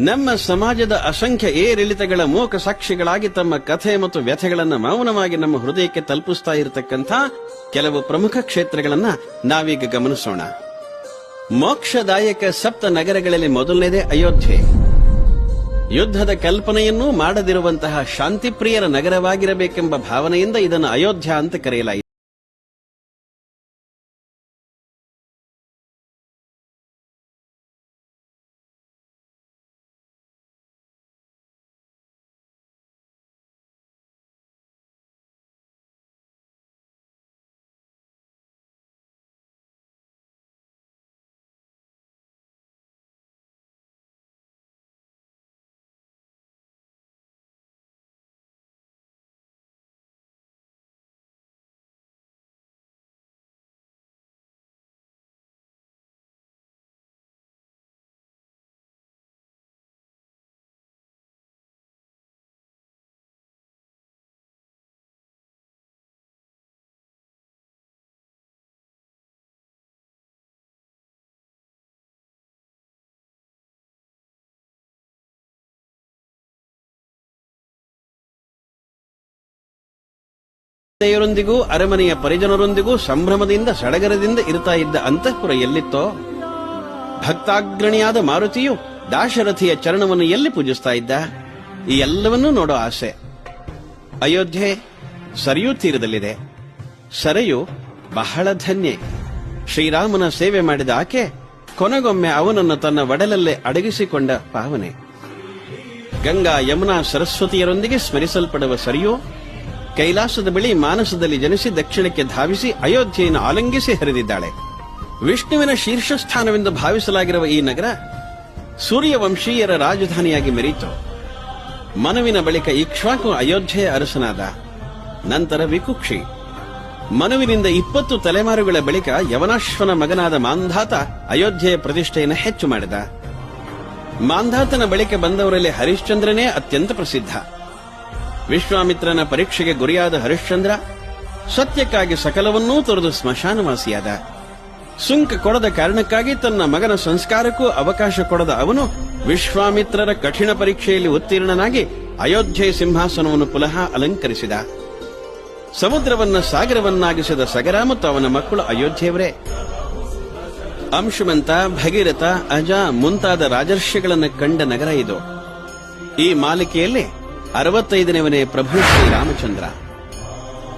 ನಮ್ಮ ಸಮಾಜದ ಅಸಂಖ್ಯ ಏರಿಳಿತಗಳ ಮೂಕ ಸಾಕ್ಷಿಗಳಾಗಿ ತಮ್ಮ ಕಥೆ ಮತ್ತು ವ್ಯಥೆಗಳನ್ನು ಮೌನವಾಗಿ ನಮ್ಮ ಹೃದಯಕ್ಕೆ ತಲುಪಿಸ್ತಾ ಇರತಕ್ಕಂಥ ಕೆಲವು ಪ್ರಮುಖ ಕ್ಷೇತ್ರಗಳನ್ನ ನಾವೀಗ ಗಮನಿಸೋಣ. ಮೋಕ್ಷದಾಯಕ ಸಪ್ತ ನಗರಗಳಲ್ಲಿ ಮೊದಲನೇದೇ ಅಯೋಧ್ಯೆ. ಯುದ್ಧದ ಕಲ್ಪನೆಯನ್ನೂ ಮಾಡದಿರುವಂತಹ ಶಾಂತಿಪ್ರಿಯರ ನಗರವಾಗಿರಬೇಕೆಂಬ ಭಾವನೆಯಿಂದ ಇದನ್ನು ಅಯೋಧ್ಯ ಅಂತ ಕರೆಯಲಾಯಿತು. ೊಂದಿಗೂ ಅರಮನೆಯ ಪರಿಜನರೊಂದಿಗೂ, ಸಂಭ್ರಮದಿಂದ ಸಡಗರದಿಂದ ಇರ್ತಾ ಇದ್ದ ಅಂತಃಪುರ ಎಲ್ಲಿತ್ತೋ, ಭಕ್ತಾಗ್ರಣಿಯಾದ ಮಾರುತಿಯು ದಾಶರಥಿಯ ಚರಣವನ್ನು ಎಲ್ಲಿ ಪೂಜಿಸ್ತಾ ಇದ್ದ? ಈ ಎಲ್ಲವನ್ನೂ ನೋಡೋ ಆಸೆ. ಅಯೋಧ್ಯೆ ಸರಿಯೂ ತೀರದಲ್ಲಿದೆ. ಸರೆಯು ಬಹಳ ಧನ್ಯ. ಶ್ರೀರಾಮನ ಸೇವೆ ಮಾಡಿದ ಆಕೆ ಕೊನೆಗೊಮ್ಮೆ ಅವನನ್ನು ತನ್ನ ಒಡಲಲ್ಲೇ ಅಡಗಿಸಿಕೊಂಡ ಪಾವನೆ. ಗಂಗಾ, ಯಮುನಾ, ಸರಸ್ವತಿಯರೊಂದಿಗೆ ಸ್ಮರಿಸಲ್ಪಡುವ ಸರಿಯು ಕೈಲಾಸದ ಬಳಿ ಮಾನಸದಲ್ಲಿ ಜನಿಸಿ ದಕ್ಷಿಣಕ್ಕೆ ಧಾವಿಸಿ ಅಯೋಧ್ಯೆಯನ್ನು ಆಲಂಗಿಸಿ ಹರಿದಿದ್ದಾಳೆ. ವಿಷ್ಣುವಿನ ಶೀರ್ಷಸ್ಥಾನವೆಂದು ಭಾವಿಸಲಾಗಿರುವ ಈ ನಗರ ಸೂರ್ಯವಂಶೀಯರ ರಾಜಧಾನಿಯಾಗಿ ಮೆರೀತು. ಮನುವಿನ ಬಳಿಕ ಇಕ್ಷ್ವಾಕು ಅಯೋಧ್ಯೆಯ ಅರಸನಾದ ನಂತರ ವಿಕುಕ್ಷಿ. ಮನುವಿನಿಂದ ಇಪ್ಪತ್ತು ತಲೆಮಾರುಗಳ ಬಳಿಕ ಯವನಾಶ್ವನ ಮಗನಾದ ಮಾಂಧಾತ ಅಯೋಧ್ಯೆಯ ಪ್ರತಿಷ್ಠೆಯನ್ನು ಹೆಚ್ಚು ಮಾಡಿದ. ಮಾಂಧಾತನ ಬಳಿಕ ಬಂದವರಲ್ಲಿ ಹರಿಶ್ಚಂದ್ರನೇ ಅತ್ಯಂತ ಪ್ರಸಿದ್ಧ. ವಿಶ್ವಾಮಿತ್ರನ ಪರೀಕ್ಷೆಗೆ ಗುರಿಯಾದ ಹರಿಶ್ಚಂದ್ರ ಸತ್ಯಕ್ಕಾಗಿ ಸಕಲವನ್ನೂ ತೊರೆದು ಸ್ಮಶಾನವಾಸಿಯಾದ. ಸುಂಕ ಕೊಡದ ಕಾರಣಕ್ಕಾಗಿ ತನ್ನ ಮಗನ ಸಂಸ್ಕಾರಕ್ಕೂ ಅವಕಾಶ ಕೊಡದ ಅವನು ವಿಶ್ವಾಮಿತ್ರರ ಕಠಿಣ ಪರೀಕ್ಷೆಯಲ್ಲಿ ಉತ್ತೀರ್ಣನಾಗಿ ಅಯೋಧ್ಯೆ ಸಿಂಹಾಸನವನ್ನು ಪುನಃ ಅಲಂಕರಿಸಿದ. ಸಮುದ್ರವನ್ನ ಸಾಗರವನ್ನಾಗಿಸಿದ ಸಗರ ಮತ್ತು ಅವನ ಮಕ್ಕಳು ಅಯೋಧ್ಯೆಯವರೇ. ಅಂಶುಮಂತ, ಭಗೀರಥ, ಅಜ ಮುಂತಾದ ರಾಜರ್ಷಿಗಳನ್ನು ಕಂಡ ನಗರ ಇದು. ಈ ಮಾಲಿಕೆಯಲ್ಲಿ ಅರವತ್ತೈದನೇವನೇ ಪ್ರಭು ಶ್ರೀರಾಮಚಂದ್ರ.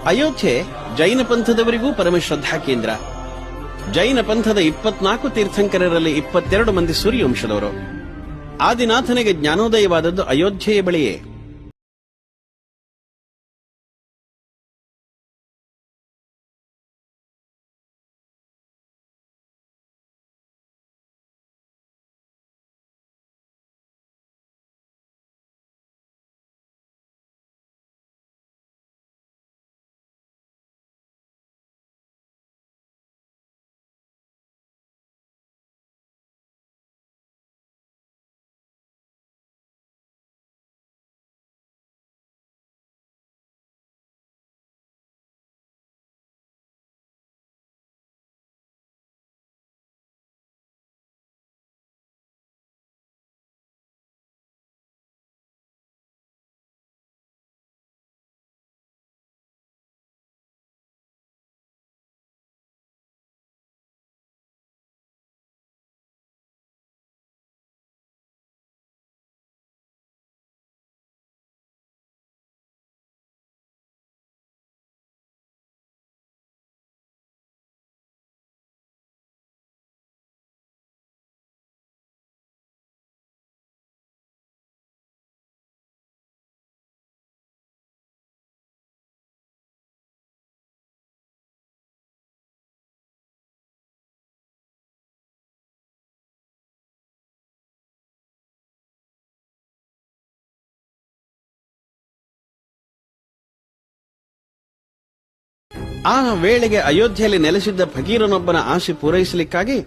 ಅಯೋಧ್ಯೆ ಜೈನ ಪಂಥದವರಿಗೂ ಪರಮ ಶ್ರದ್ಧಾ ಕೇಂದ್ರ. ಜೈನ ಪಂಥದ ಇಪ್ಪತ್ನಾಲ್ಕು ತೀರ್ಥಂಕರರಲ್ಲಿ ಇಪ್ಪತ್ತೆರಡು ಮಂದಿ ಸೂರ್ಯವಂಶದವರು. ಆದಿನಾಥನಿಗೆ ಜ್ಞಾನೋದಯವಾದದ್ದು ಅಯೋಧ್ಯೆಯ ಬಳಿಯೇ. ಆ ವೇಳೆಗೆ ಅಯೋಧ್ಯೆಯಲ್ಲಿ ನೆಲೆಸಿದ್ದ ಫಕೀರನೊಬ್ಬನ ಆಸೆ ಪೂರೈಸಲಿಕ್ಕಾಗಿ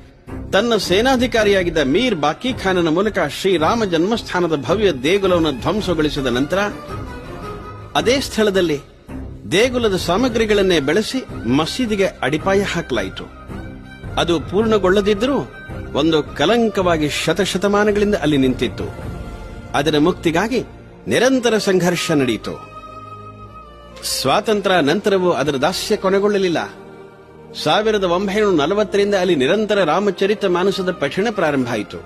ತನ್ನ ಸೇನಾಧಿಕಾರಿಯಾಗಿದ್ದ ಮೀರ್ ಬಾಕಿ ಖಾನನ ಮೂಲಕ ಶ್ರೀರಾಮ ಜನ್ಮಸ್ಥಾನದ ಭವ್ಯ ದೇಗುಲವನ್ನು ಧ್ವಂಸಗೊಳಿಸಿದ ನಂತರ ಅದೇ ಸ್ಥಳದಲ್ಲಿ ದೇಗುಲದ ಸಾಮಗ್ರಿಗಳನ್ನೇ ಬೆಳೆಸಿ ಮಸೀದಿಗೆ ಅಡಿಪಾಯ ಹಾಕಲಾಯಿತು. ಅದು ಪೂರ್ಣಗೊಳ್ಳದಿದ್ದರೂ ಒಂದು ಕಲಂಕವಾಗಿ ಶತಶತಮಾನಗಳಿಂದ ಅಲ್ಲಿ ನಿಂತಿತ್ತು. ಅದರ ಮುಕ್ತಿಗಾಗಿ ನಿರಂತರ ಸಂಘರ್ಷ ನಡೆಯಿತು. ಸ್ವಾತಂತ್ರ್ಯ ನಂತರವೂ ಅದರ ದಾಸ್ಯ ಕೊನೆಗೊಳ್ಳಲಿಲ್ಲ. ಸಾವಿರದ ಒಂಬೈನೂರ ನಲವತ್ತರಿಂದ ಅಲ್ಲಿ ನಿರಂತರ ರಾಮಚರಿತ ಮಾನಸದ ಪಠಣ ಪ್ರಾರಂಭ ಆಯಿತು.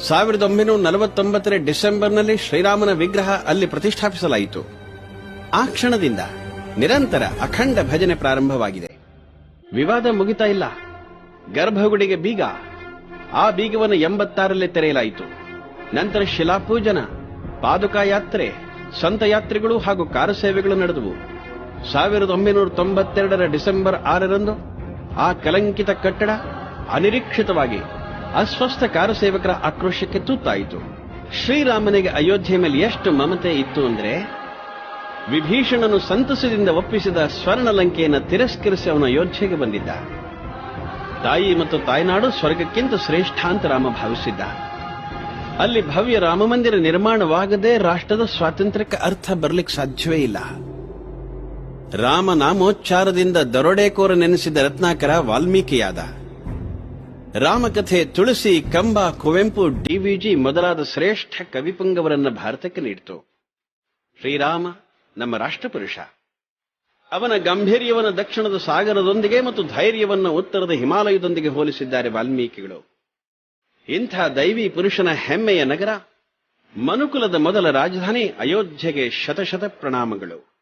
ಸಾವಿರದ ಒಂಬೈನೂರ ನಲವತ್ತೊಂಬತ್ತರ ಡಿಸೆಂಬರ್ನಲ್ಲಿ ಶ್ರೀರಾಮನ ವಿಗ್ರಹ ಅಲ್ಲಿ ಪ್ರತಿಷ್ಠಾಪಿಸಲಾಯಿತು. ಆ ಕ್ಷಣದಿಂದ ನಿರಂತರ ಅಖಂಡ ಭಜನೆ ಪ್ರಾರಂಭವಾಗಿದೆ. ವಿವಾದ ಮುಗಿತಾ ಇಲ್ಲ. ಗರ್ಭಗುಡಿಗೆ ಬೀಗ. ಆ ಬೀಗವನ್ನು ಎಂಬತ್ತಾರಲ್ಲೇ ತೆರೆಯಲಾಯಿತು. ನಂತರ ಶಿಲಾಪೂಜನ ಪಾದುಕಾ ಯಾತ್ರೆ ಸಂತ ಯಾತ್ರೆಗಳು ಹಾಗೂ ಕಾರ ಸೇವೆಗಳು ನಡೆದವು. ಸಾವಿರದ ಒಂಬೈನೂರ ತೊಂಬತ್ತೆರಡರ ಡಿಸೆಂಬರ್ ಆರರಂದು ಆ ಕಲಂಕಿತ ಕಟ್ಟಡ ಅನಿರೀಕ್ಷಿತವಾಗಿ ಅಸ್ವಸ್ಥ ಕಾರಸೇವಕರ ಆಕ್ರೋಶಕ್ಕೆ ತುತ್ತಾಯಿತು. ಶ್ರೀರಾಮನಿಗೆ ಅಯೋಧ್ಯೆ ಮೇಲೆ ಎಷ್ಟು ಮಮತೆ ಇತ್ತು ಅಂದ್ರೆ, ವಿಭೀಷಣನು ಸಂತಸದಿಂದ ಒಪ್ಪಿಸಿದ ಸ್ವರ್ಣಲಂಕೆಯನ್ನು ತಿರಸ್ಕರಿಸಿ ಅವನ ಅಯೋಧ್ಯೆಗೆ ಬಂದಿದ್ದ. ತಾಯಿ ಮತ್ತು ತಾಯ್ನಾಡು ಸ್ವರ್ಗಕ್ಕಿಂತ ಶ್ರೇಷ್ಠ ಅಂತ ರಾಮ ಭಾವಿಸಿದ್ದ. ಅಲ್ಲಿ ಭವ್ಯ ರಾಮ ಮಂದಿರ ನಿರ್ಮಾಣವಾಗದೆ ರಾಷ್ಟ್ರದ ಸ್ವಾತಂತ್ರ್ಯಕ್ಕೆ ಅರ್ಥ ಬರಲಿಕ್ಕೆ ಸಾಧ್ಯವೇ ಇಲ್ಲ. ರಾಮ ನಾಮೋಚ್ಚಾರದಿಂದ ದರೋಡೆಕೋರ ನೆನೆಸಿದ ರತ್ನಾಕರ ವಾಲ್ಮೀಕಿಯಾದ. ರಾಮಕಥೆ ತುಳಸಿ, ಕಂಬ, ಕುವೆಂಪು ಡಿವಿಜಿ ಮೊದಲಾದ ಶ್ರೇಷ್ಠ ಕವಿಪುಂಗವರನ್ನ ಭಾರತಕ್ಕೆ ನೀಡಿತು. ಶ್ರೀರಾಮ, ನಮ್ಮ ರಾಷ್ಟ್ರಪುರುಷ. ಅವನ ಗಂಭೀರ್ಯವನ್ನು ದಕ್ಷಿಣದ ಸಾಗರದೊಂದಿಗೆ ಮತ್ತು ಧೈರ್ಯವನ್ನು ಉತ್ತರದ ಹಿಮಾಲಯದೊಂದಿಗೆ ಹೋಲಿಸಿದ್ದಾರೆ ವಾಲ್ಮೀಕಿಗಳು. ಇಂಥ ದೈವಿ ಪುರುಷನ ಹೆಮ್ಮೆಯ ನಗರ ಮನುಕುಲದ ಮೊದಲ ರಾಜಧಾನಿ ಅಯೋಧ್ಯೆಗೆ ಶತಶತ ಪ್ರಣಾಮಗಳು.